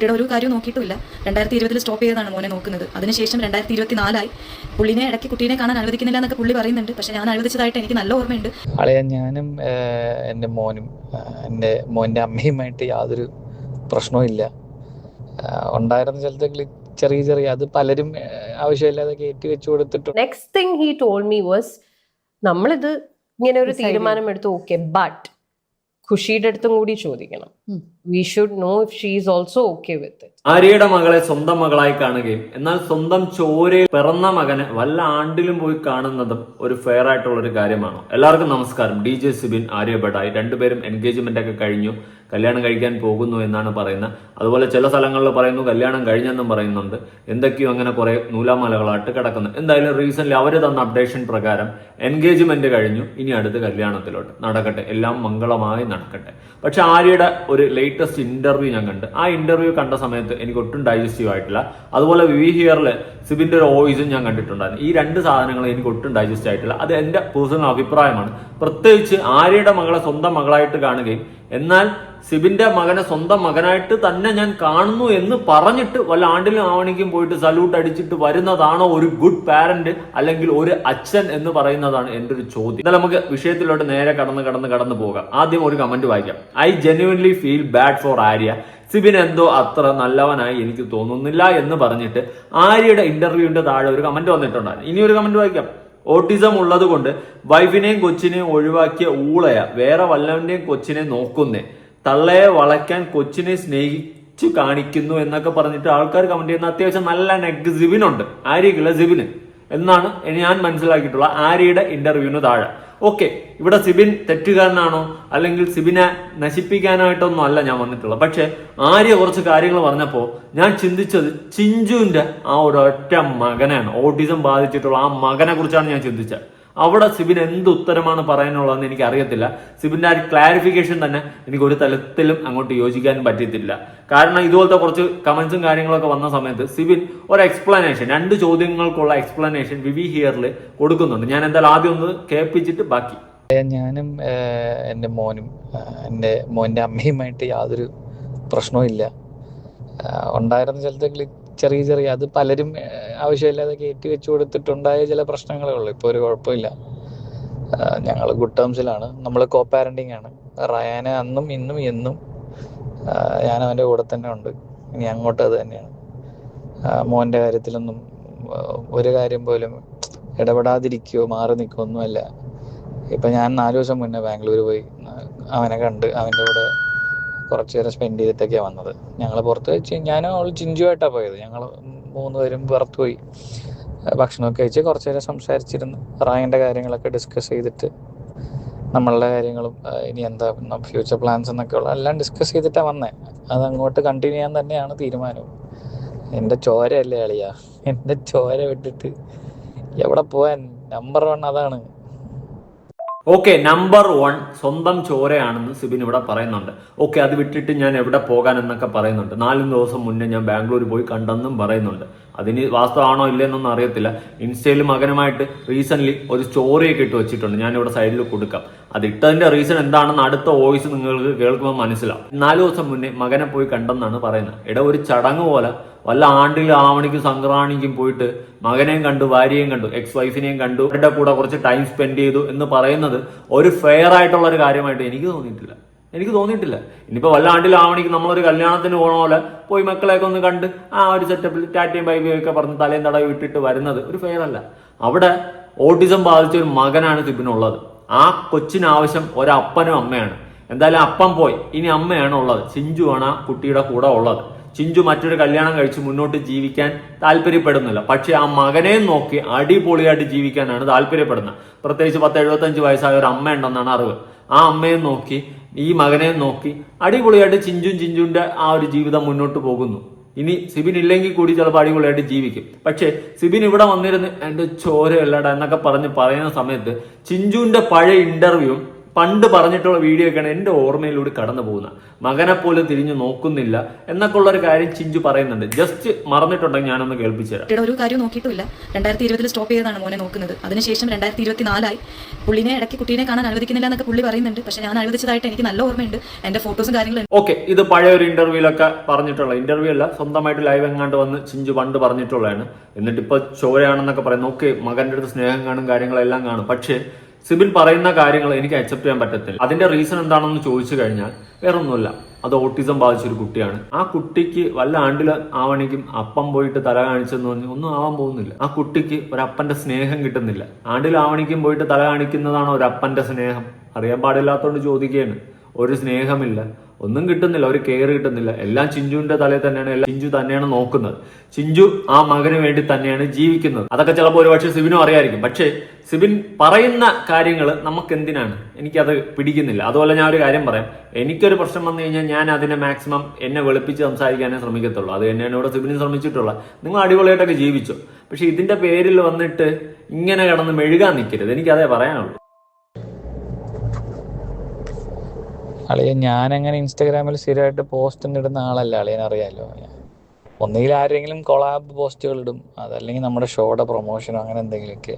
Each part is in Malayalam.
കുട്ടിയുടെ ഒരു കാര്യവും നോക്കിയിട്ടില്ല രണ്ടായിരത്തി ഇരുപതിൽ സ്റ്റോപ്പ് ചെയ്തതാണ് മോനെ നോക്കുന്നത്. അതിനുശേഷം രണ്ടായിരത്തി ഇരുപത്തി നാലായി പുള്ളിനെ ഇടയ്ക്ക് കുട്ടീനെ കാണാൻ അനുവദിക്കുന്നില്ല എന്നൊക്കെ പുള്ളി പറയുന്നുണ്ട്. പക്ഷെ ഞാൻ അനുവദിച്ചതായിട്ട് എനിക്ക് നല്ല ഓർമ്മയുണ്ട്. അളയാ ഞാനും എന്റെ എന്റെ മോനും എന്റെ എന്റെ മോന്റെ അമ്മയുമായിട്ട് യാതൊരു പ്രശ്നവും ഇല്ല. ഉണ്ടായിരുന്ന ചിലതെങ്കിൽ ചെറിയ ചെറിയ അത് പലരും ആവശ്യമില്ലാതെ കയറ്റി വെച്ചു കൊടുത്തിട്ടുണ്ട് next thing he told me was നമ്മളിത് ഇങ്ങനെ ഒരു. തീരുമാനം എടുത്തു ഓക്കെ ബട്ട് ഖുഷിയുടെ അടുത്തും കൂടി ചോദിക്കണം. We should know if she is also okay with it ആര്യയുടെ മകളെ സ്വന്തം മകളായി കാണുകയും എന്നാൽ സ്വന്തം ചോരയിൽ പിറന്ന മകനെ വല്ല ആണ്ടിലും പോയി കാണുന്നതും ഒരു ഫെയർ ആയിട്ടുള്ള ഒരു കാര്യമാണോ? എല്ലാവർക്കും നമസ്കാരം. ഡി ജെ സിബിൻ ആര്യ ബഡായി രണ്ടുപേരും എൻഗേജ്മെന്റ് ഒക്കെ കഴിഞ്ഞു. കല്യാണം കഴിക്കാൻ പോകുന്നു എന്നാണ് പറയുന്നത് അതുപോലെ ചില സ്ഥലങ്ങളിൽ പറയുന്നു കല്യാണം കഴിഞ്ഞെന്നും പറയുന്നുണ്ട്. എന്തൊക്കെയോ അങ്ങനെ കുറെ നൂലാമാലകളായിട്ട് കിടക്കുന്നു എന്തായാലും റീസെന്റ് അവർ തന്ന അപ്ഡേഷൻ പ്രകാരം എൻഗേജ്മെന്റ് കഴിഞ്ഞു. ഇനി അടുത്ത് കല്യാണത്തിലോട്ട് നടക്കട്ടെ. എല്ലാം മംഗളമായി നടക്കട്ടെ. പക്ഷെ ആര്യയുടെ ഒരു ലേറ്റസ്റ്റ് ഇന്റർവ്യൂ ഞാൻ കണ്ട്. ആ ഇന്റർവ്യൂ കണ്ട സമയത്ത് എനിക്ക് ഒട്ടും ഡൈജസ്റ്റീവ് ആയിട്ടില്ല. അതുപോലെ വി ഹിയറിൽ സിബിന്റെ ഒരു ഓയിസും ഞാൻ കണ്ടിട്ടുണ്ടായിരുന്നു. ഈ രണ്ട് സാധനങ്ങൾ എനിക്ക് ഒട്ടും ഡൈജസ്റ്റ് ആയിട്ടില്ല. അത് എന്റെ പേഴ്സണൽ അഭിപ്രായമാണ്. പ്രത്യേകിച്ച് ആര്യയുടെ മകളെ സ്വന്തം മകളായിട്ട് കാണുകയും എന്നാൽ സിബിന്റെ മകനെ സ്വന്തം മകനായിട്ട് തന്നെ ഞാൻ കാണുന്നു എന്ന് പറഞ്ഞിട്ട് വല്ല ആണ്ടിലും ആവണിക്കും പോയിട്ട് സല്യൂട്ട് അടിച്ചിട്ട് വരുന്നതാണോ ഒരു ഗുഡ് പാരന്റ് അല്ലെങ്കിൽ ഒരു അച്ഛൻ എന്ന് പറയുന്നതാണ് എന്റെ ഒരു ചോദ്യം. എന്നാൽ നമുക്ക് വിഷയത്തിലോട്ട് നേരെ കടന്ന് കടന്ന് കടന്നു പോകാം. ആദ്യം ഒരു കമന്റ് വായിക്കാം. I genuinely feel bad for Arya. Sibin എന്തോ അത്ര നല്ലവനായി എനിക്ക് തോന്നുന്നില്ല എന്ന് പറഞ്ഞിട്ട് ആര്യയുടെ ഇന്റർവ്യൂവിന്റെ താഴെ ഒരു കമന്റ് വന്നിട്ടുണ്ടായിരുന്നു. ഇനി ഒരു കമന്റ് വായിക്കാം. ഓട്ടിസം ഉള്ളത് കൊണ്ട് വൈഫിനെയും കൊച്ചിനെയും ഒഴിവാക്കിയ ഊളയ വേറെ വല്ലവന്റെയും കൊച്ചിനെ നോക്കുന്നേ. തള്ളയെ വളയ്ക്കാൻ കൊച്ചിനെ സ്നേഹിച്ചു കാണിക്കുന്നു എന്നൊക്കെ പറഞ്ഞിട്ട് ആൾക്കാർ കമന്റ് ചെയ്യുന്ന അത്യാവശ്യം നല്ല നെഗ് സിബിനുണ്ട്. ആര്യക്കുള്ള സിബിന്. എന്നാണ് ഞാൻ മനസ്സിലാക്കിയിട്ടുള്ള ആര്യയുടെ ഇന്റർവ്യൂവിന് താഴെ. ഓക്കെ ഇവിടെ സിബിൻ തെറ്റുകാരനാണോ? അല്ലെങ്കിൽ സിബിനെ നശിപ്പിക്കാനായിട്ടൊന്നും അല്ല ഞാൻ വന്നിട്ടുള്ളത്. പക്ഷെ ആര്യ കുറച്ച് കാര്യങ്ങൾ പറഞ്ഞപ്പോൾ ഞാൻ ചിന്തിച്ചത് ചിഞ്ചുവിന്റെ ആ ഒരു ഒറ്റ മകനാണ് ഓട്ടിസം ബാധിച്ചിട്ടുള്ള ആ മകനെ കുറിച്ചാണ് ഞാൻ ചിന്തിച്ചത്. അവിടെ സിബിൻ എന്ത് ഉത്തരമാണ് പറയാനുള്ളതെന്ന് എനിക്ക് അറിയത്തില്ല സിബിന്റെ ആ ക്ലാരിഫിക്കേഷൻ തന്നെ എനിക്ക് ഒരു തലത്തിലും അങ്ങോട്ട് യോജിക്കാൻ പറ്റത്തില്ല. കാരണം ഇതുപോലത്തെ കുറച്ച് കമന്റ്സും കാര്യങ്ങളൊക്കെ വന്ന സമയത്ത് സിബിൻ ഒരു എക്സ്പ്ലനേഷൻ രണ്ട് ചോദ്യങ്ങൾക്കുള്ള എക്സ്പ്ലനേഷൻ വിവി ഹിയറിൽ കൊടുക്കുന്നുണ്ട്. ഞാൻ എന്തായാലും ആദ്യം ഒന്ന് കേൾപ്പിച്ചിട്ട് ബാക്കി. ഞാനും എന്റെ മോനും എന്റെ മോന്റെ അമ്മയുമായിട്ട് യാതൊരു പ്രശ്നവും ഇല്ല. ഉണ്ടായിരുന്ന ചിലതെങ്കിൽ ചെറിയ ചെറിയ അത് പലരും ആവശ്യമില്ലാതെ കയറ്റി വെച്ചു കൊടുത്തിട്ടുണ്ടായ ചില പ്രശ്നങ്ങളേ ഉള്ളൂ. ഇപ്പോൾ ഒരു കുഴപ്പമില്ല. ഞങ്ങൾ ഗുഡ് ടേംസിലാണ് നമ്മൾ കോ പാരന്റിങ് ആണ്. റയാന് അന്നും ഇന്നും എന്നും ഞാൻ അവന്റെ കൂടെ തന്നെ ഉണ്ട്. ഇനി അങ്ങോട്ട് അത് തന്നെയാണ്. മോന്റെ കാര്യത്തിലൊന്നും ഒരു കാര്യം പോലും ഇടപെടാതിരിക്കുകയോ മാറി നിൽക്കുകയോ ഒന്നുമല്ല. ഇപ്പം ഞാൻ നാല് ദിവസം മുന്നേ ബാംഗ്ലൂർ പോയി. അവനെ കണ്ട് അവന്റെ കൂടെ കുറച്ച് നേരം സ്പെൻഡ് ചെയ്തിട്ടൊക്കെയാണ് വന്നത്. ഞങ്ങൾ പുറത്ത് ഞാനും അവൾ ചിഞ്ചുമായിട്ടാണ് പോയത്. ഞങ്ങൾ മൂന്ന് പേരും പുറത്ത് പോയി ഭക്ഷണമൊക്കെ കഴിച്ച് കുറച്ച് നേരം സംസാരിച്ചിരുന്നു. റായന്റെ കാര്യങ്ങളൊക്കെ ഡിസ്കസ് ചെയ്തിട്ട് നമ്മളുടെ കാര്യങ്ങളും ഇനി എന്താ ഫ്യൂച്ചർ പ്ലാൻസ് എന്നൊക്കെ ഉള്ള എല്ലാം ഡിസ്കസ് ചെയ്തിട്ടാണ് വന്നേ. അത് അങ്ങോട്ട് കണ്ടിന്യൂ ചെയ്യാൻ തന്നെയാണ് തീരുമാനം എന്റെ ചോരയല്ലേ അളിയാ? എന്റെ ചോര വിട്ടിട്ട് എവിടെ പോവാൻ? നമ്പർ വൺ അതാണ്. ഓക്കെ നമ്പർ വൺ സ്വന്തം ചോരയാണെന്ന് സിബിൻ ഇവിടെ പറയുന്നുണ്ട്. ഓക്കെ അത് വിട്ടിട്ട് ഞാൻ എവിടെ പോകാൻ എന്നൊക്കെ പറയുന്നുണ്ട്. നാലും ദിവസം മുന്നേ ഞാൻ ബാംഗ്ലൂർ പോയി കണ്ടെന്നും പറയുന്നുണ്ട്. അതിന് വാസ്തവമാണോ ഇല്ലെന്നൊന്നും അറിയത്തില്ല. ഇൻസ്റ്റയിൽ മകനുമായിട്ട് റീസെന്റ് ഒരു സ്റ്റോറിയൊക്കെ ഇട്ട് വെച്ചിട്ടുണ്ട്. ഞാനിവിടെ സൈഡിൽ കൊടുക്കാം. അത് ഇട്ടതിന്റെ റീസൺ എന്താണെന്ന് അടുത്ത വോയിസ് നിങ്ങൾക്ക് കേൾക്കുമ്പോൾ മനസ്സിലാവും. നാലു ദിവസം മുന്നേ മകനെ പോയി കണ്ടെന്നാണ് പറയുന്നത്. ഇട ഒരു ചടങ്ങ് പോലെ. വല്ല ആണ്ടിലും ആവണിക്കും സംക്രാണിക്കും പോയിട്ട് മകനെയും കണ്ടു ഭാര്യയും കണ്ടു എക്സ് വൈഫിനെയും കണ്ടു. അവരുടെ കൂടെ കുറച്ച് ടൈം സ്പെൻഡ് ചെയ്തു എന്ന് പറയുന്നത് ഒരു ഫെയർ ആയിട്ടുള്ള ഒരു കാര്യമായിട്ട് എനിക്ക് തോന്നിയിട്ടില്ല. എനിക്ക് തോന്നിയിട്ടില്ല. ഇനിയിപ്പോ വല്ല ആണ്ടിലാവണിക്ക് നമ്മളൊരു കല്യാണത്തിന് പോണ പോലെ പോയി മക്കളെയൊക്കെ ഒന്ന് കണ്ട് ആ ഒരു സെറ്റപ്പിൽ ടാറ്റയും ബൈബിയും ഒക്കെ പറഞ്ഞ് തലയും തടവി വിട്ടിട്ട് വരുന്നത് ഒരു ഫെയർ അല്ല. അവിടെ ഓട്ടിസം ബാധിച്ച ഒരു മകനാണ് സിബിനുള്ളത്. ആ കൊച്ചിനാവശ്യം ഒരപ്പനും അമ്മയാണ്. എന്തായാലും അപ്പം പോയി. ഇനി അമ്മയാണ് ഉള്ളത്. ചിഞ്ചുവാണ് ആ കുട്ടിയുടെ കൂടെ ഉള്ളത്. ചിഞ്ചു മറ്റൊരു കല്യാണം കഴിച്ച് മുന്നോട്ട് ജീവിക്കാൻ താല്പര്യപ്പെടുന്നില്ല. പക്ഷെ ആ മകനെ നോക്കി അടിപൊളിയായിട്ട് ജീവിക്കാനാണ് താല്പര്യപ്പെടുന്നത്. പ്രത്യേകിച്ച് പത്ത് എഴുപത്തഞ്ച് വയസ്സായ ഒരു അമ്മ ഉണ്ടെന്നാണ് അറിവ്. ആ അമ്മയെ നോക്കി ഈ മകനെ നോക്കി അടിപൊളിയായിട്ട് ചിഞ്ചും ചിഞ്ചുവിന്റെ ആ ഒരു ജീവിതം മുന്നോട്ട് പോകുന്നു. ഇനി സിബിൻ ഇല്ലെങ്കിൽ കൂടി ചിലപ്പോൾ അടിപൊളിയായിട്ട് ജീവിക്കും. പക്ഷേ സിബിൻ ഇവിടെ വന്നിരുന്ന് എന്റെ ചോരയല്ലട എന്നൊക്കെ പറഞ്ഞ് പറയുന്ന സമയത്ത് ചിഞ്ചുവിന്റെ പഴയ ഇന്റർവ്യൂ പണ്ട് പറഞ്ഞിട്ടുള്ള വീഡിയോ ഒക്കെയാണ് എന്റെ ഓർമ്മയിലൂടെ കടന്നു പോകുന്നത്. മകനെ പോലും തിരിഞ്ഞു നോക്കുന്നില്ല എന്നൊക്കെ ഉള്ള ഒരു കാര്യം ചിഞ്ചു പറയുന്നുണ്ട്. ജസ്റ്റ് മറന്നിട്ടുണ്ടെങ്കിൽ ഞാനൊന്ന് കേൾപ്പിച്ചു തരാം. ഒരു കാര്യം നോക്കിയിട്ടില്ല രണ്ടായിരത്തി ഇരുപതിൽ സ്റ്റോപ്പ് ചെയ്തതാണ് മോനെ നോക്കുന്നത്. അതിനുശേഷം രണ്ടായിരത്തി ഇരുപത്തി നാലായി പുള്ളിനെ ഇടയ്ക്ക് കുട്ടീനെ കാണാൻ അനുവദിക്കുന്നില്ല എന്നൊക്കെ പുള്ളി പറയുന്നുണ്ട്. പക്ഷേ ഞാൻ അനുവദിച്ചതായിട്ട് എനിക്ക് നല്ല ഓർമ്മയുണ്ട്. എന്റെ ഫോട്ടോസും കാര്യങ്ങളും ഓക്കെ ഇത് പഴയ ഒരു ഇന്റർവ്യൂലൊക്കെ പറഞ്ഞിട്ടുള്ള ഇന്റർവ്യൂ അല്ല സ്വന്തമായിട്ട് ലൈവ് എങ്ങാണ്ട് വന്ന് ചിഞ്ചു പണ്ട് പറഞ്ഞിട്ടുള്ളതാണ്. എന്നിട്ട് ഇപ്പൊ ചോരയാണെന്നൊക്കെ പറയുന്നു. ഓക്കെ മകന്റെ അടുത്ത് സ്നേഹം കാണും കാര്യങ്ങളെല്ലാം കാണും. പക്ഷേ സിബിൻ പറയുന്ന കാര്യങ്ങൾ എനിക്ക് അക്സെപ്റ്റ് ചെയ്യാൻ പറ്റത്തില്ല. അതിന്റെ റീസൺ എന്താണെന്ന് ചോദിച്ചു കഴിഞ്ഞാൽ വേറൊന്നുമില്ല. അത് ഓട്ടിസം ബാധിച്ചൊരു കുട്ടിയാണ്. ആ കുട്ടിക്ക് വല്ല ആണ്ടിൽ ആവണെങ്കിലും അപ്പം പോയിട്ട് തല കാണിച്ചെന്ന് പറഞ്ഞ് ഒന്നും ആവാൻ പോകുന്നില്ല. ആ കുട്ടിക്ക് ഒരപ്പന്റെ സ്നേഹം കിട്ടുന്നില്ല. ആണ്ടിൽ ആവണിക്കും പോയിട്ട് തല കാണിക്കുന്നതാണ് ഒരു അപ്പന്റെ സ്നേഹം. അറിയാൻ പാടില്ലാത്തതുകൊണ്ട് ചോദിക്കുകയാണ്. ഒരു സ്നേഹമില്ല. ഒന്നും കിട്ടുന്നില്ല ഒരു കെയർ കിട്ടുന്നില്ല. എല്ലാം ചിഞ്ചുവിന്റെ തലയിൽ തന്നെയാണ് എല്ലാം ചിഞ്ചു തന്നെയാണ് നോക്കുന്നത്. ചിഞ്ചു ആ മകന് വേണ്ടി തന്നെയാണ് ജീവിക്കുന്നത്. അതൊക്കെ ചിലപ്പോൾ ഒരുപക്ഷെ സിബിനും അറിയായിരിക്കും. പക്ഷേ സിബിൻ പറയുന്ന കാര്യങ്ങൾ നമുക്ക് എന്തിനാണ് എനിക്കത് പിടിക്കുന്നില്ല. അതുപോലെ ഞാൻ ഒരു കാര്യം പറയാം. എനിക്കൊരു പ്രശ്നം വന്നു കഴിഞ്ഞാൽ ഞാൻ അതിനെ മാക്സിമം എന്നെ വെളുപ്പിച്ച് സംസാരിക്കാനേ ശ്രമിക്കത്തുള്ളൂ. അത് തന്നെയാണ് ഇവിടെ സിബിനും ശ്രമിച്ചിട്ടുള്ള. നിങ്ങൾ അടിപൊളിയായിട്ടൊക്കെ ജീവിച്ചു. പക്ഷെ ഇതിന്റെ പേരിൽ വന്നിട്ട് ഇങ്ങനെ കിടന്ന് മെഴുകാൻ നിൽക്കരുത്. എനിക്കതേ പറയാനുള്ളൂ. അളിയൻ ഞാനങ്ങനെ ഇൻസ്റ്റാഗ്രാമിൽ സ്ഥിരമായിട്ട് പോസ്റ്റ് ഒന്നും ഇടുന്ന ആളല്ല. അളിയൻ അറിയാലോ. ഒന്നുകിൽ ആരെങ്കിലും കൊളാബ് പോസ്റ്റുകൾ ഇടും. അതല്ലെങ്കിൽ നമ്മുടെ ഷോയുടെ പ്രൊമോഷനോ അങ്ങനെ എന്തെങ്കിലുമൊക്കെ.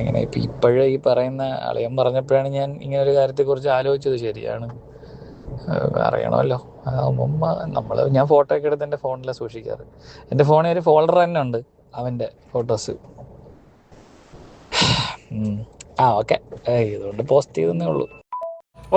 ഇങ്ങനെ ഇപ്പം ഇപ്പോഴും ഈ പറയുന്ന അളിയൻ പറഞ്ഞപ്പോഴാണ് ഞാൻ ഇങ്ങനെ ഒരു കാര്യത്തെക്കുറിച്ച് ആലോചിച്ചത്. ശരിയാണ്. അറിയണമല്ലോ. അതാകുമ്പോ നമ്മൾ ഞാൻ ഫോട്ടോ ഒക്കെ എടുത്ത് എന്റെ ഫോണിലാണ് സൂക്ഷിക്കാറ്. എന്റെ ഫോണിൽ ഒരു ഫോൾഡർ തന്നെ ഉണ്ട്. അവന്റെ ഫോട്ടോസ് ആ ഓക്കെ ഇതുകൊണ്ട് പോസ്റ്റ് ചെയ്തെന്നേ ഉള്ളൂ.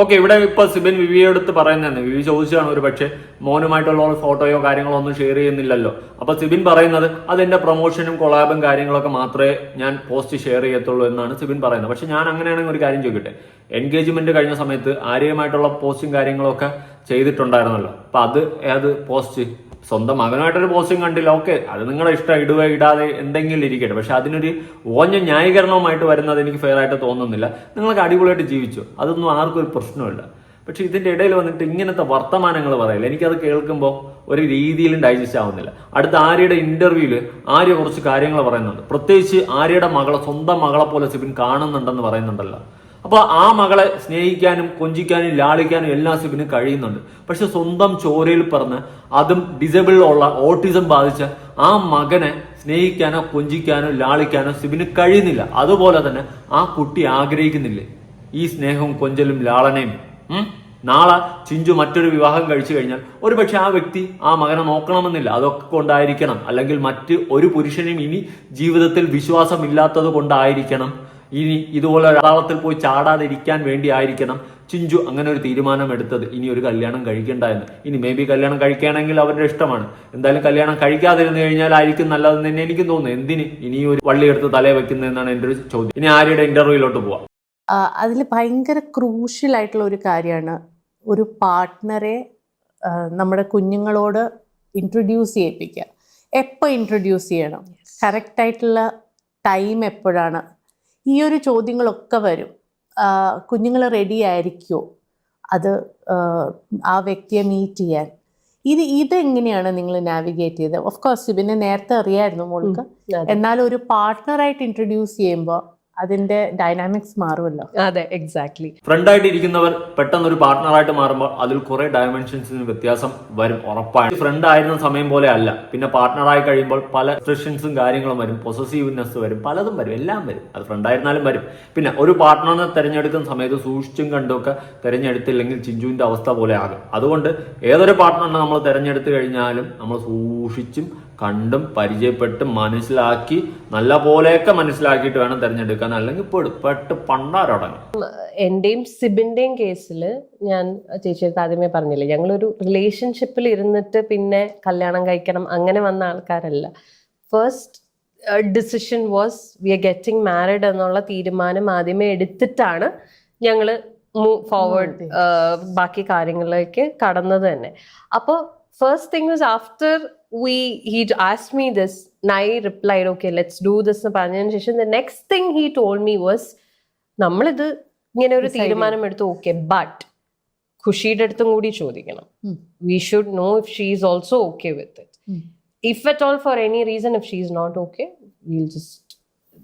ഓക്കെ ഇവിടെ ഇപ്പൊ സിബിൻ വിവിയെ എടുത്ത് പറയുന്നതാണ് വിവി ചോദിച്ചാണ് ഒരു പക്ഷേ മോനുമായിട്ടുള്ള ഫോട്ടോയോ കാര്യങ്ങളോ ഒന്നും ഷെയർ ചെയ്യുന്നില്ലല്ലോ. അപ്പൊ സിബിൻ പറയുന്നത് അതിന്റെ പ്രൊമോഷനും കൊളാബും കാര്യങ്ങളൊക്കെ മാത്രമേ ഞാൻ പോസ്റ്റ് ഷെയർ ചെയ്യത്തുള്ളൂ എന്നാണ് സിബിൻ പറയുന്നത്. പക്ഷെ ഞാൻ അങ്ങനെയാണെങ്കിൽ ഒരു കാര്യം ചോദിക്കട്ടെ. എൻഗേജ്മെന്റ് കഴിഞ്ഞ സമയത്ത് ആര്യമായിട്ടുള്ള പോസ്റ്റും കാര്യങ്ങളൊക്കെ ചെയ്തിട്ടുണ്ടായിരുന്നല്ലോ. അപ്പൊ അത് ഏത് പോസ്റ്റ് സ്വന്തം മകനായിട്ടൊരു പോസ്റ്റിംഗ് കണ്ടില്ല. ഓക്കെ അത് നിങ്ങളുടെ ഇഷ്ടം. ഇടുക ഇടാതെ എന്തെങ്കിലും ഇരിക്കട്ടെ. പക്ഷെ അതിനൊരു ഓഞ്ഞ ന്യായീകരണവുമായിട്ട് വരുന്നത് എനിക്ക് ഫെയർ ആയിട്ട് തോന്നുന്നില്ല. നിങ്ങൾക്ക് അടിപൊളിയായിട്ട് ജീവിച്ചു. അതൊന്നും ആർക്കും ഒരു പ്രശ്നമില്ല പക്ഷെ ഇതിന്റെ ഇടയിൽ വന്നിട്ട് ഇങ്ങനത്തെ വർത്തമാനങ്ങൾ പറയില്ല? എനിക്കത് കേൾക്കുമ്പോൾ ഒരു രീതിയിലും ഡൈജസ്റ്റ് ആവുന്നില്ല. അടുത്ത ആര്യയുടെ ഇന്റർവ്യൂവിൽ ആര്യ കുറച്ച് കാര്യങ്ങൾ പറയുന്നുണ്ട്. പ്രത്യേകിച്ച് ആര്യയുടെ മകളെ സ്വന്തം മകളെ പോലെ സിബിൻ കാണുന്നുണ്ടെന്ന് പറയുന്നുണ്ടല്ലോ. അപ്പൊ ആ മകളെ സ്നേഹിക്കാനും കൊഞ്ചിക്കാനും ലാളിക്കാനും എല്ലാ സിബിനും കഴിയുന്നുണ്ട്. പക്ഷെ സ്വന്തം ചോരയിൽ പറഞ്ഞ് അതും ഡിസേബിൾ ഉള്ള ഓട്ടിസം ബാധിച്ച ആ മകനെ സ്നേഹിക്കാനോ കൊഞ്ചിക്കാനോ ലാളിക്കാനോ സിബിന് കഴിയുന്നില്ല. അതുപോലെ തന്നെ ആ കുട്ടി ആഗ്രഹിക്കുന്നില്ലേ? ഈ സ്നേഹവും കൊഞ്ചലും ലാളനയും. നാളെ ചിഞ്ചു മറ്റൊരു വിവാഹം കഴിച്ചു കഴിഞ്ഞാൽ ഒരുപക്ഷെ ആ വ്യക്തി ആ മകനെ നോക്കണമെന്നില്ല. അതൊക്കെ കൊണ്ടായിരിക്കണം. അല്ലെങ്കിൽ മറ്റ് ഒരു പുരുഷനും ഇനി ജീവിതത്തിൽ വിശ്വാസമില്ലാത്തത് കൊണ്ടായിരിക്കണം. ഇനി ഇതുപോലെ ഒരാളത്തിൽ പോയി ചാടാതിരിക്കാൻ വേണ്ടി ആയിരിക്കണം. ചിഞ്ചു അങ്ങനെ ഒരു തീരുമാനം എടുത്തത്. ഇനി ഒരു കല്യാണം കഴിക്കണ്ട എന്ന്. ഇനി മേ ബി കല്യാണം കഴിക്കുകയാണെങ്കിൽ അവരുടെ ഇഷ്ടമാണ്. എന്തായാലും കല്യാണം കഴിക്കാതിരുന്നു കഴിഞ്ഞാൽ ആയിരിക്കും നല്ലതെന്ന് തന്നെ എനിക്കും തോന്നുന്നു. എന്തിന് ഇനി ഒരു വള്ളി എടുത്ത് തലേ വെക്കുന്നതെന്നാണ് എന്റെ ഒരു ചോദ്യം. ഇനി ആര്യയുടെ ഇന്റർവ്യൂയിലോട്ട് പോവാം. അതിൽ ഭയങ്കര ക്രൂഷ്യൽ ആയിട്ടുള്ള ഒരു കാര്യമാണ്. ഒരു പാർട്ട്ണറെ നമ്മുടെ കുഞ്ഞുങ്ങളോട് ഇൻട്രൊഡ്യൂസ് ചെയ്യിപ്പിക്കുക. എപ്പോൾ ഇൻട്രൊഡ്യൂസ് ചെയ്യണം? കറക്റ്റായിട്ടുള്ള ടൈം എപ്പോഴാണ്? ഈ ഒരു ചോദ്യങ്ങളൊക്കെ വരും. കുഞ്ഞുങ്ങൾ റെഡി ആയിരിക്കുമോ അത് ആ, വ്യക്തിയെ മീറ്റ് ചെയ്യാൻ. ഇത് ഇതെങ്ങനെയാണ് നിങ്ങൾ നാവിഗേറ്റ് ചെയ്തത്? ഓഫ് കോഴ്സ് ഇതിനെ നേരത്തെ അറിയായിരുന്നു മോൾക്ക്. എന്നാൽ ഒരു പാർട്ട്ണറായിട്ട് ഇൻട്രൊഡ്യൂസ് ചെയ്യുമ്പോൾ അതിന്റെ ഡൈനാമിക്സ് മാറുമല്ലോ. അതെ എക്സാക്ട്ലി ഫ്രണ്ടായിട്ട് ഇരിക്കുന്നവർ പെട്ടെന്ന് ഒരു പാർട്ട്ണറായിട്ട് മാറുമ്പോൾ അതിൽ കുറെ ഡയമെൻഷൻസിന് വ്യത്യാസം വരും ഉറപ്പാണ് ഫ്രണ്ട് ആയിരുന്ന സമയം പോലെ അല്ല. പിന്നെ പാർട്ട്ണറായി കഴിയുമ്പോൾ പല റെസ്ട്രിക്ഷൻസും കാര്യങ്ങളും വരും. പൊസസീവ്നെസ് വരും. പലതും വരും. എല്ലാം വരും. അത് ഫ്രണ്ട് ആയിരുന്നാലും വരും. പിന്നെ ഒരു പാർട്ട്ണറിനെ തിരഞ്ഞെടുക്കുന്ന സമയത്ത് സൂക്ഷിച്ചും കണ്ടുമൊക്കെ തിരഞ്ഞെടുത്തില്ലെങ്കിൽ ചിഞ്ചുവിന്റെ അവസ്ഥ പോലെ ആകും. അതുകൊണ്ട് ഏതൊരു പാർട്ട്ണറിനെ നമ്മൾ തിരഞ്ഞെടുത്ത് കഴിഞ്ഞാലും നമ്മൾ സൂക്ഷിച്ചും കണ്ടും പരിചയപ്പെട്ട് മനസ്സിലാക്കി നല്ല പോലെയൊക്കെ മനസ്സിലാക്കിയിട്ട് വേണം തിരഞ്ഞെടുക്കാൻ. അല്ലെങ്കിൽ പെടും പെട്ട് പണ്ടാരടങ്ങും. എന്റെയും സിബിന്റെയും കേസിൽ ഞാൻ ചേച്ചിയുടെ ആദ്യമേ പറഞ്ഞില്ലേ ഞങ്ങളൊരു റിലേഷൻഷിപ്പിൽ ഇരുന്നിട്ട് പിന്നെ കല്യാണം കഴിക്കണം അങ്ങനെ വന്ന ആൾക്കാരല്ല. First decision was we are getting married എന്നുള്ള തീരുമാനം ആദ്യമേ എടുത്തിട്ടാണ് ഞങ്ങൾ മൂവ് ഫോർവേഡ് ബാക്കി കാര്യങ്ങളിലേക്ക് കടന്നത് തന്നെ. അപ്പോൾ first thing was after we he as me this I replied okay let's do this എന്ന് പറഞ്ഞതിന് ശേഷം the next thing he told me was നമ്മളിത് ഇങ്ങനെ ഒരു. തീരുമാനം എടുത്തു ഓക്കെ ബട്ട് ഖുഷിയുടെ അടുത്തും കൂടി ചോദിക്കണം. We should know if she is also okay with it. If at all for any reason if she is not okay will just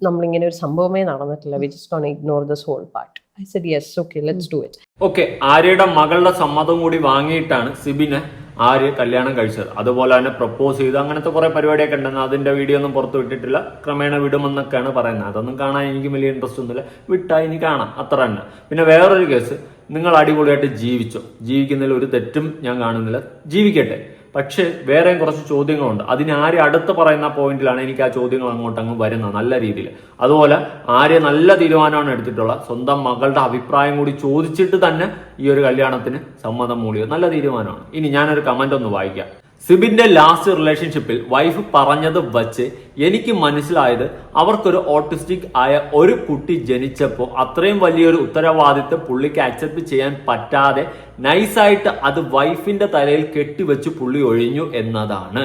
നമ്മളിങ്ങനെ ഒരു സംഭവമേ നടന്നിട്ടില്ല. We just on ignore this whole part I said yes okay let's do it okay ആര്യയുടെ മകളുടെ സമ്മതം കൂടി വാങ്ങിയിട്ടാണ് സിബിനെ ആര്യ കല്യാണം കഴിച്ചത്? അതുപോലെ തന്നെ പ്രപ്പോസ് ചെയ്ത്. അങ്ങനത്തെ കുറെ പരിപാടിയൊക്കെ ഉണ്ടെന്ന് അതിന്റെ വീഡിയോ ഒന്നും പുറത്ത് വിട്ടിട്ടില്ല. ക്രമേണ വിടുമെന്നൊക്കെയാണ് പറയുന്നത്. അതൊന്നും കാണാൻ എനിക്ക് വലിയ ഇൻട്രസ്റ്റ് ഒന്നുമില്ല. വിട്ടാ ഇനി കാണാം. അത്ര തന്നെ. പിന്നെ വേറൊരു കേസ് നിങ്ങൾ അടിപൊളിയായിട്ട് ജീവിച്ചോ? ജീവിക്കുന്നതിൽ ഒരു തെറ്റും ഞാൻ കാണുന്നില്ല. ജീവിക്കട്ടെ. പക്ഷേ വേറെയും കുറച്ച് ചോദ്യങ്ങളുണ്ട്. അതിന് ആര്യ അടുത്ത് പറയുന്ന പോയിന്റിലാണ് എനിക്ക് ആ ചോദ്യങ്ങൾ അങ്ങോട്ട് അങ്ങ് വരുന്നത് നല്ല രീതിയിൽ. അതുപോലെ ആര്യ നല്ല തീരുമാനമാണ് എടുത്തിട്ടുള്ളത്? സ്വന്തം മകളുടെ അഭിപ്രായം കൂടി ചോദിച്ചിട്ട് തന്നെ ഈ ഒരു കല്യാണത്തിന് സമ്മതം മൂളിയത് നല്ല തീരുമാനമാണ്. ഇനി ഞാനൊരു കമന്റ് ഒന്ന് വായിക്കാം. സിബിന്റെ ലാസ്റ്റ് റിലേഷൻഷിപ്പിൽ വൈഫ് പറഞ്ഞത് വച്ച് എനിക്ക് മനസ്സിലായത് അവർക്കൊരു ഓട്ടിസ്റ്റിക് ആയ ഒരു കുട്ടി ജനിച്ചപ്പോൾ അത്രയും വലിയൊരു ഉത്തരവാദിത്വം പുള്ളിക്ക് അക്സെപ്റ്റ് ചെയ്യാൻ പറ്റാതെ നൈസായിട്ട് അത് വൈഫിന്റെ തലയിൽ കെട്ടിവെച്ച് പുള്ളി ഒഴിഞ്ഞു എന്നതാണ്.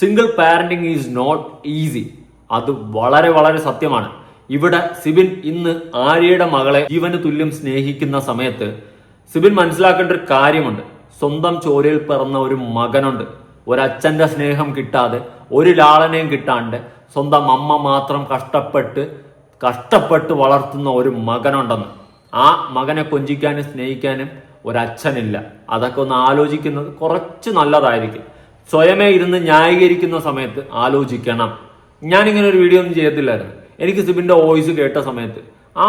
Single parenting is not easy അത് വളരെ വളരെ സത്യമാണ്. ഇവിടെ സിബിൻ ഇന്ന് ആര്യയുടെ മകളെ ജീവന് തുല്യം സ്നേഹിക്കുന്ന സമയത്ത് സിബിൻ മനസ്സിലാക്കേണ്ട ഒരു കാര്യമുണ്ട്. സ്വന്തം ചോരയിൽ പിറന്ന ഒരു മകനുണ്ട്. ഒരച്ഛന്റെ സ്നേഹം കിട്ടാതെ ഒരു ലാളനെയും കിട്ടാണ്ട് സ്വന്തം അമ്മ മാത്രം കഷ്ടപ്പെട്ട് കഷ്ടപ്പെട്ട് വളർത്തുന്ന ഒരു മകനുണ്ടെന്ന്. ആ മകനെ കൊഞ്ചിക്കാനും സ്നേഹിക്കാനും ഒരച്ഛനില്ല. അതൊക്കെ ഒന്ന് ആലോചിക്കുന്നത് കുറച്ച് നല്ലതായിരിക്കും. സ്വയമേ ഇരുന്ന് ന്യായീകരിക്കുന്ന സമയത്ത് ആലോചിക്കണം. ഞാനിങ്ങനെ ഒരു വീഡിയോ ഒന്നും ചെയ്യത്തില്ലായിരുന്നു. എനിക്ക് സിബിന്റെ വോയിസ് കേട്ട സമയത്ത്. ആ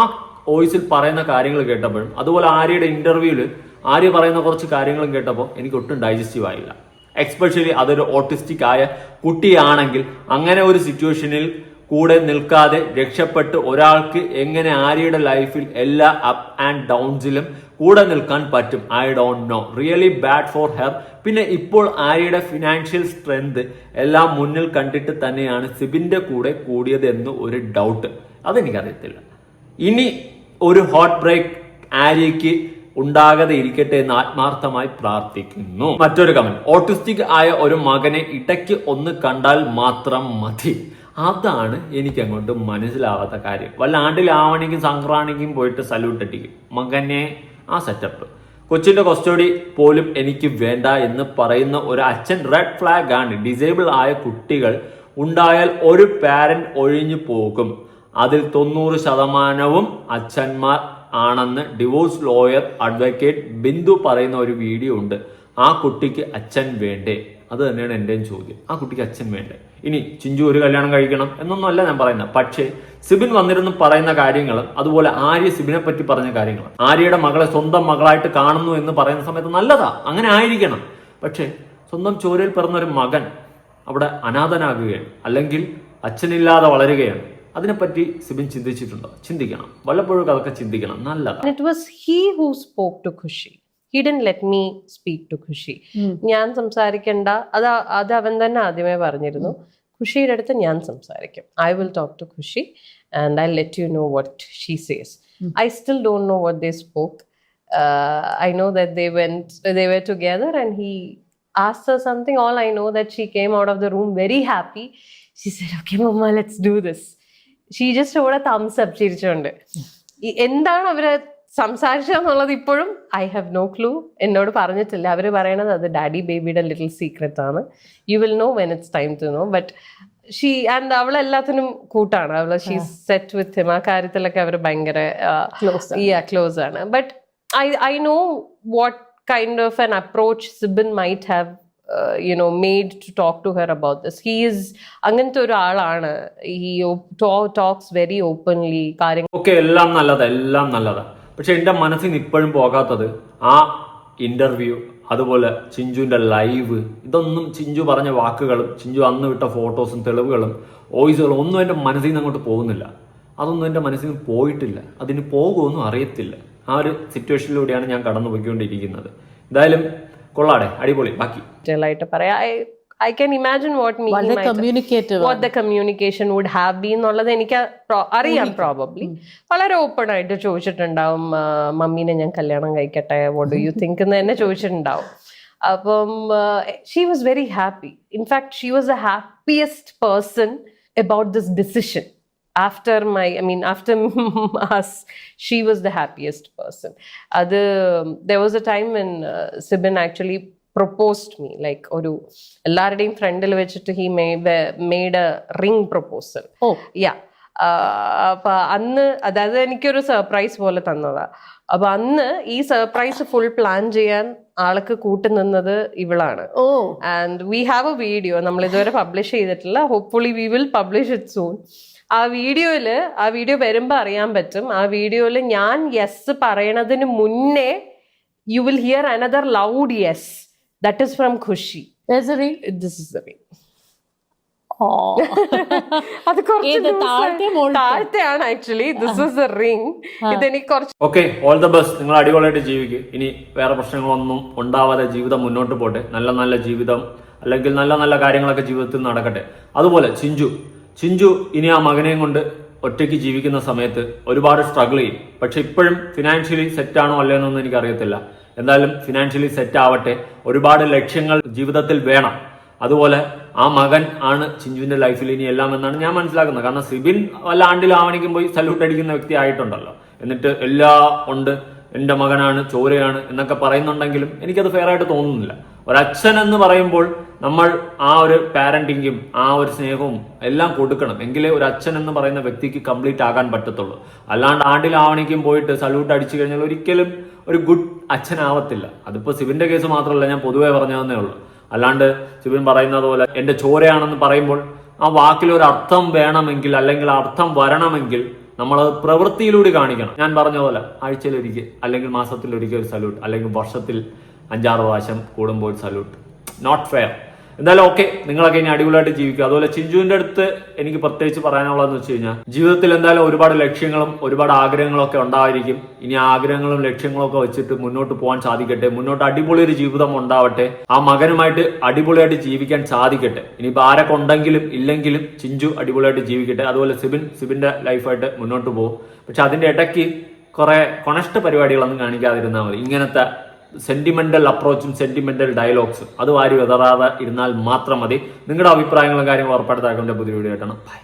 വോയിസിൽ പറയുന്ന കാര്യങ്ങൾ കേട്ടപ്പോഴും അതുപോലെ ആര്യയുടെ ഇന്റർവ്യൂവിൽ ആര്യ പറയുന്ന കുറച്ച് കാര്യങ്ങളും കേട്ടപ്പോൾ എനിക്ക് ഒട്ടും ഡൈജസ്റ്റീവ് ആയില്ല. എക്സ്പെഷ്യലി അതൊരു ഓട്ടിസ്റ്റിക് ആയ കുട്ടിയാണെങ്കിൽ അങ്ങനെ ഒരു സിറ്റുവേഷനിൽ കൂടെ നിൽക്കാതെ രക്ഷപ്പെട്ട് ഒരാൾക്ക് എങ്ങനെ ആര്യയുടെ ലൈഫിൽ എല്ലാ അപ്പ് ആൻഡ് ഡൗൺസിലും കൂടെ നിൽക്കാൻ പറ്റും. I don't know really bad for her പിന്നെ ഇപ്പോൾ ആര്യയുടെ ഫിനാൻഷ്യൽ സ്ട്രെങ്ത് എല്ലാം മുന്നിൽ കണ്ടിട്ട് തന്നെയാണ് സിബിന്റെ കൂടെ കൂടിയത് എന്ന് ഒരു ഡൗട്ട് അതെനിക്കറിയത്തില്ല. ഇനി ഒരു ഹോട്ട് ബ്രേക്ക് ആര്യയ്ക്ക് ഉണ്ടാകാതെ ഇരിക്കട്ടെ എന്ന് ആത്മാർത്ഥമായി പ്രാർത്ഥിക്കുന്നു. മറ്റൊരു കമന്റ് ഓട്ടിസ്റ്റിക് ആയ ഒരു മകനെ ഇടയ്ക്ക് ഒന്ന് കണ്ടാൽ മാത്രം മതി. അതാണ് എനിക്ക് അങ്ങോട്ട് മനസ്സിലാവാത്ത കാര്യം. വല്ല ആണ്ടിലാവണെങ്കിലും സംക്രാണിക്കും പോയിട്ട് സല്യൂട്ട് അടിക്കും. മകനെ ആ സെറ്റപ്പ് കൊച്ചിന്റെ കസ്റ്റഡി പോലും എനിക്ക് വേണ്ട എന്ന് പറയുന്ന ഒരു അച്ഛൻ റെഡ് ഫ്ലാഗ് ആണ്. ഡിസേബിൾ ആയ കുട്ടികൾ ഉണ്ടായാൽ ഒരു പാരന്റ് ഒഴിഞ്ഞു പോകും. അതിൽ തൊണ്ണൂറ് ശതമാനവും അച്ഛന്മാർ ആണെന്ന് ഡിവോഴ്സ് ലോയർ അഡ്വക്കേറ്റ് ബിന്ദു പറയുന്ന ഒരു വീഡിയോ ഉണ്ട്. ആ കുട്ടിക്ക് അച്ഛൻ വേണ്ടേ? അത് തന്നെയാണ് എന്റെയും ചോദ്യം. ആ കുട്ടിക്ക് അച്ഛൻ വേണ്ടേ? ഇനി ചിഞ്ചു ഒരു കല്യാണം കഴിക്കണം എന്നൊന്നുമല്ല ഞാൻ പറയുന്നത്. പക്ഷേ സിബിൻ വന്നിരുന്നു പറയുന്ന കാര്യങ്ങൾ അതുപോലെ ആര്യ സിബിനെ പറ്റി പറഞ്ഞ കാര്യങ്ങൾ ആര്യയുടെ മകളെ സ്വന്തം മകളായിട്ട് കാണുന്നു എന്ന് പറയുന്ന സമയത്ത് നല്ലതാ അങ്ങനെ ആയിരിക്കണം. പക്ഷേ സ്വന്തം ചോരയിൽ പിറന്ന ഒരു മകൻ അവിടെ അനാഥനാകുകയാണ് അല്ലെങ്കിൽ അച്ഛനില്ലാതെ വളരുകയാണ്. അതിനെപ്പറ്റി സിബിൻ ചിന്തിച്ചിട്ടുണ്ടോ? ചിന്തിക്കണം. വല്ലപ്പോഴും അതൊക്കെ ചിന്തിക്കണം. നല്ലതാണ് it was he who spoke to to Didn't let me speak to Kushi. ഞാൻ സംസാരിക്കണ്ട. അത് അത് അവൻ തന്നെ ആദ്യമേ പറഞ്ഞിരുന്നു. ഖുഷിയുടെ അടുത്ത് ഞാൻ സംസാരിക്കും. I will talk to Khushi and I let you know what she says I still don't know what they spoke I know that they went they were together and he asked her something. All i know that she came out of the room very happy. She said okay mama let's do this. She just ഇവിടെ തംസ് up. ചിരിച്ചുകൊണ്ട് ഈ എന്താണ് അവർ സംസാരിച്ചതെന്നുള്ളത് ഇപ്പോഴും ഐ ഹാവ് നോ ക്ലൂ എന്നോട് പറഞ്ഞിട്ടില്ല. അവർ പറയണത് അത് ഡാഡി ബേബിയുടെ ലിറ്റിൽ സീക്രറ്റ് ആണ്. You will know when it's time to know but she and അവൾ എല്ലാത്തിനും കൂട്ടാണ് അവൾ ഷീ സെറ്റ് വിത്ത് ഹിം ആ കാര്യത്തിലൊക്കെ അവർ ഭയങ്കര ക്ലോസ് ആണ്. But I I know what kind of an approach Sibin might have you know made to talk to her about this he is അങ്ങനത്തെ ഒരാളാണ്. ഹി ടോക്സ് വെരി ഓപ്പൺലി കാര്യങ്ങൾ എല്ലാം നല്ലതാ എല്ലാം നല്ലതാ. പക്ഷെ എന്റെ മനസ്സിൽ നിന്ന് ഇപ്പോഴും പോകാത്തത് ആ ഇന്റർവ്യൂ അതുപോലെ ചിഞ്ചുവിന്റെ ലൈവ് ഇതൊന്നും ചിഞ്ചു പറഞ്ഞ വാക്കുകളും ചിഞ്ചു അന്ന് വിട്ട ഫോട്ടോസും തെളിവുകളും വോയിസുകളും ഒന്നും എന്റെ മനസ്സിൽ നിന്ന് അങ്ങോട്ട് പോകുന്നില്ല. അതൊന്നും എന്റെ മനസ്സിൽ നിന്ന് പോയിട്ടില്ല. അതിന് പോകുമെന്നും അറിയത്തില്ല. ആ ഒരു സിറ്റുവേഷനിലൂടെയാണ് ഞാൻ കടന്നു പോയിക്കൊണ്ടിരിക്കുന്നത് എന്തായാലും കൊള്ളാടെ. അടിപൊളി. ബാക്കി. പറയാം. I I can imagine what me വളരെ communicative what the communication would have been എന്നുള്ളത് എനിക്ക് pro- അറിയാം പ്രോബബ്ലി വളരെ ഓപ്പൺ ആയിട്ട് ചോദിച്ചിട്ടുണ്ടാവും ആ, മമ്മീനെ ഞാൻ കല്യാണം കഴിക്കട്ടെ? വോട്ട് ഡു യു തിങ്ക് എന്ന് തന്നെ ചോദിച്ചിട്ടുണ്ടാവും. അപ്പം she was very happy in fact she was the happiest person about this decision after my I mean after us she was the happiest person. അത് there was a time when uh, Sibin actually proposed me like ഒരു എല്ലാവരുടെയും ഫ്രണ്ടിൽ വെച്ചിട്ട് he made a ring proposal oh. Yeah അപ്പൊ അന്ന് അതായത് എനിക്കൊരു സർപ്രൈസ് പോലെ തന്നതാ. അപ്പൊ അന്ന് ഈ സർപ്രൈസ് ഫുൾ പ്ലാൻ ചെയ്യാൻ ആൾക്ക് കൂട്ടുനിന്നത് ഇവളാണ്. ഓ. And we have a video നമ്മൾ ഇതുവരെ പബ്ലിഷ് ചെയ്തിട്ടില്ല. Hopefully we will publish it soon ആ വീഡിയോയിൽ ആ വീഡിയോ വരുമ്പോൾ അറിയാൻ പറ്റും. ആ വീഡിയോയിൽ ഞാൻ യെസ് പറയണതിന് മുന്നേ you will hear another loud yes അത് ഏത് ദിവസം- താഴത്തെ മുകളിലത്തെ? താഴത്തെയാണ് actually this is a ring ഇതെനിക്ക് കുറച്ച് ഓക്കെ ഓൾ ദ ബെസ്റ്റ് നിങ്ങൾ അടിപൊളിയായിട്ട് ജീവിക്കും. ഇനി വേറെ പ്രശ്നങ്ങളൊന്നും ഉണ്ടാവാതെ ജീവിതം മുന്നോട്ട് പോട്ടെ. നല്ല നല്ല ജീവിതം അല്ലെങ്കിൽ നല്ല നല്ല കാര്യങ്ങളൊക്കെ ജീവിതത്തിൽ നടക്കട്ടെ. അതുപോലെ ചിഞ്ചു. ചിഞ്ചു ഇനി ആ മകനെയും കൊണ്ട് ഒറ്റയ്ക്ക് ജീവിക്കുന്ന സമയത്ത് ഒരുപാട് സ്ട്രഗിൾ ചെയ്യും. പക്ഷെ ഇപ്പോഴും ഫിനാൻഷ്യലി സെറ്റ് ആണോ അല്ലയോ എന്നൊന്നും എനിക്കറിയത്തില്ല. എന്തായാലും ഫിനാൻഷ്യലി സെറ്റ് ആവട്ടെ. ഒരുപാട് ലക്ഷ്യങ്ങൾ ജീവിതത്തിൽ വേണം. അതുപോലെ ആ മകൻ ആണ് ചിഞ്ചുവിന്റെ ലൈഫിൽ ഇനി എല്ലാം എന്നാണ് ഞാൻ മനസ്സിലാക്കുന്നത്. കാരണം സിബിൻ വല്ല ആണ്ടിൽ ആവണിക്കും പോയി സല്യൂട്ട് അടിക്കുന്ന വ്യക്തി ആയിട്ടുണ്ടല്ലോ. എന്നിട്ട് എല്ലാ ഉണ്ട് എന്റെ മകനാണ് ചോരയാണ് എന്നൊക്കെ പറയുന്നുണ്ടെങ്കിലും എനിക്കത് ഫെയർ ആയിട്ട് തോന്നുന്നില്ല. ഒരച്ഛൻ എന്ന് പറയുമ്പോൾ നമ്മൾ ആ ഒരു പാരന്റിങ്ങും ആ ഒരു സ്നേഹവും എല്ലാം കൊടുക്കണം. എങ്കിലേ ഒരു അച്ഛൻ എന്ന് പറയുന്ന വ്യക്തിക്ക് കംപ്ലീറ്റ് ആകാൻ പറ്റത്തുള്ളൂ. അല്ലാണ്ട് ആണ്ടിൽ ആവണിക്കും പോയിട്ട് സല്യൂട്ട് അടിച്ചു കഴിഞ്ഞാൽ ഒരിക്കലും ഒരു ഗുഡ് അച്ഛനാവത്തില്ല. അതിപ്പോ സിബിന്റെ കേസ് മാത്രമല്ല ഞാൻ പൊതുവേ പറഞ്ഞതന്നേ ഉള്ളൂ. അല്ലാണ്ട് സിബിൻ പറയുന്നത് പോലെ എന്റെ ചോരയാണെന്ന് പറയുമ്പോൾ ആ വാക്കിലൊരർത്ഥം വേണമെങ്കിൽ അല്ലെങ്കിൽ അർത്ഥം വരണമെങ്കിൽ നമ്മൾ പ്രവൃത്തിയിലൂടെ കാണിക്കണം. ഞാൻ പറഞ്ഞ പോലെ ആഴ്ചയിൽ ഒരിക്കൽ അല്ലെങ്കിൽ മാസത്തിൽ ഒരിക്കൽ ഒരു സല്യൂട്ട് അല്ലെങ്കിൽ വർഷത്തിൽ അഞ്ചാറ് പ്രാവശ്യം കൂടുമ്പോൾ സല്യൂട്ട് നോട്ട് ഫെയർ എന്തായാലും ഓക്കെ നിങ്ങളൊക്കെ ഇനി അടിപൊളിയായിട്ട് ജീവിക്കുക. അതുപോലെ ചിഞ്ചുവിന്റെ അടുത്ത് എനിക്ക് പ്രത്യേകിച്ച് പറയാനുള്ളതെന്ന് വെച്ച് കഴിഞ്ഞാൽ ജീവിതത്തിൽ എന്തായാലും ഒരുപാട് ലക്ഷ്യങ്ങളും ഒരുപാട് ആഗ്രഹങ്ങളും ഒക്കെ ഉണ്ടായിരിക്കും. ഇനി ആഗ്രഹങ്ങളും ലക്ഷ്യങ്ങളും ഒക്കെ വെച്ചിട്ട് മുന്നോട്ട് പോകാൻ സാധിക്കട്ടെ. മുന്നോട്ട് അടിപൊളി ഒരു ജീവിതം ഉണ്ടാവട്ടെ. ആ മകനുമായിട്ട് അടിപൊളിയായിട്ട് ജീവിക്കാൻ സാധിക്കട്ടെ. ഇനിയിപ്പോൾ ആരൊക്കെ ഉണ്ടെങ്കിലും ഇല്ലെങ്കിലും ചിഞ്ചു അടിപൊളിയായിട്ട് ജീവിക്കട്ടെ. അതുപോലെ സിബിൻ സിബിന്റെ ലൈഫായിട്ട് മുന്നോട്ട് പോകും. പക്ഷെ അതിന്റെ ഇടയ്ക്ക് കുറെ കൊണഷ്ട പരിപാടികളൊന്നും കാണിക്കാതിരുന്നാൽ മതി. ഇങ്ങനത്തെ സെന്റിമെന്റൽ അപ്രോച്ചും സെന്റിമെന്റൽ ഡയലോഗ്സും അത് വാരി വിതറാതെ ഇരുന്നാൽ മാത്രം മതി. നിങ്ങളുടെ അഭിപ്രായങ്ങളും കാര്യങ്ങളും ഉറപ്പെടുത്താക്കേണ്ട പുതിയ വീഡിയോ